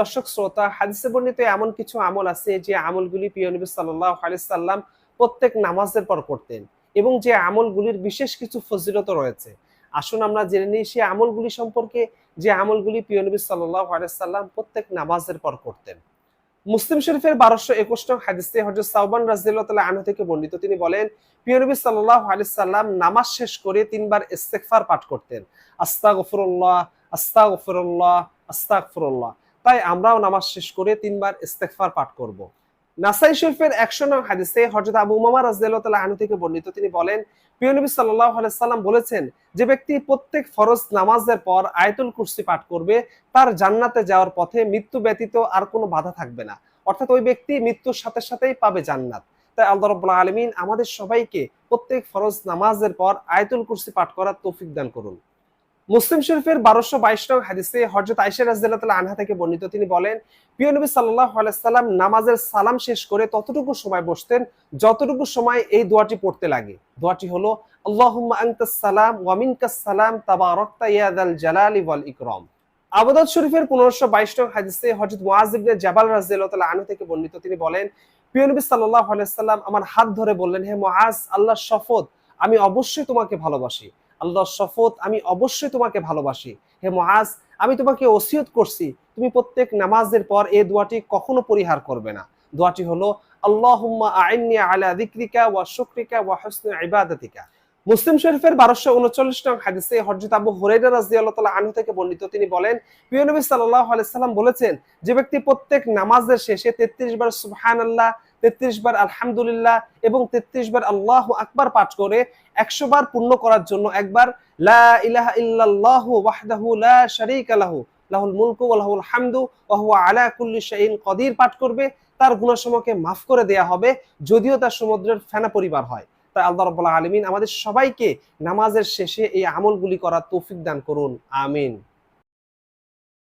দর্শক, শ্রোতা, হাদিসে বর্ণিত এমন কিছু আমল আছে যে আমলগুলি প্রিয় নবী সাল্লাম প্রত্যেক নামাজের পর করতেন এবং যে আমলগুলির বিশেষ কিছু ফজিলত রয়েছে। আসুন আমরা জেনে নিই সেই আমলগুলি সম্পর্কে যে আমলগুলি প্রিয় নবী আলাইহি সাল্লাম প্রত্যেক নামাজের পর করতেন। মুসলিম শরীফের বারোশো একুশ নং হাদিসে হজরত সাউবান রাজিউল্লাহ আনহু থেকে বর্ণিত, তিনি বলেন পিয়নবী সাল্লাহ সাল্লাম নামাজ শেষ করে তিনবার ইস্তেকফার পাঠ করতেন। আস্তা গফরুল্লাহ আস্তা গফরুল্লাহ আস্তাক ফরুল্লাহ তাই আমরাও নামাজ শেষ করে তিনবার ইস্তেকফার পাঠ করব। নাসাই শরীফের একশো নং হাদিসে হযরত আবু উমামা রাদিয়াল্লাহু তাআলা আনহু থেকে বর্ণিত তিনি বলেন, প্রিয় নবী সাল্লাল্লাহু সাল্লাম বলেছেন যে ব্যক্তি প্রত্যেক ফরজ নামাজের পর আয়াতুল কুরসি পাঠ করবে, তার জান্নাতে যাওয়ার পথে মৃত্যু ব্যতীত আর কোনো বাধা থাকবে না। অর্থাৎ ওই ব্যক্তি মৃত্যুর সাথে সাথেই পাবে জান্নাত। তাই আল্লাহ রাব্বুল আলামিন আমাদের সবাইকে প্রত্যেক ফরজ নামাজের পর আয়তুল কুর্সি পাঠ করার তৌফিক দান করুন। মুসলিম শরীফের বারোশো বাইশ নং হাদিসে হজরত আইসা রাজিয়াল্লাহ আনহা থেকে বর্ণিত, তিনি বলেন, প্রিয় নবী সাল্লাহ আলাইসাল্লাম নামাজের সালাম শেষ করে ততটুকু সময় বসতেন যতটুকু সময় এই দোয়াটি পড়তে লাগে। দোয়াটি হলো ইকরাম। শরীফের পনেরোশো বাইশ নং হাদিসে হজরত জাবাল রাদিয়াল্লাহু আনহু থেকে বর্ণিত, তিনি বলেন, প্রিয় নবী সাল্লাল্লাহু আলাইহি সাল্লাম আমার হাত ধরে বললেন, হে মুআজ আল্লাহ শপথ, আমি অবশ্যই তোমাকে ভালোবাসি। আল্লাহর শপথ আমি অবশ্যই তোমাকে ভালোবাসি। হে মুআজ, আমি তোমাকে ওসিয়ত করছি। তুমি প্রত্যেক নামাজের পর এই দোয়াটি কখনো পরিহার করবে না। দোয়াটি হলো মুসলিম শরীফের বারোশো উনচল্লিশ থেকে বর্ণিত, তিনি বলেন বলেছেন, যে ব্যক্তি প্রত্যেক নামাজের শেষে 33 বার সুবহানাল্লাহ 33 বার আলহামদুলিল্লাহ এবং 33 বার আল্লাহু আকবার পাঠ করে 100 বার পূর্ণ করার জন্য একবার কদির পাঠ করবে। তার গুনাহসমূহকে মাফ করে দেয়া হবে, যদিও তার সমুদ্রের ফেনা পরিবার হয়। তাই আল্লাহ আলামিন আমাদের সবাইকে নামাজের শেষে এই আমলগুলি করার তৌফিক দান করুন। আমিন।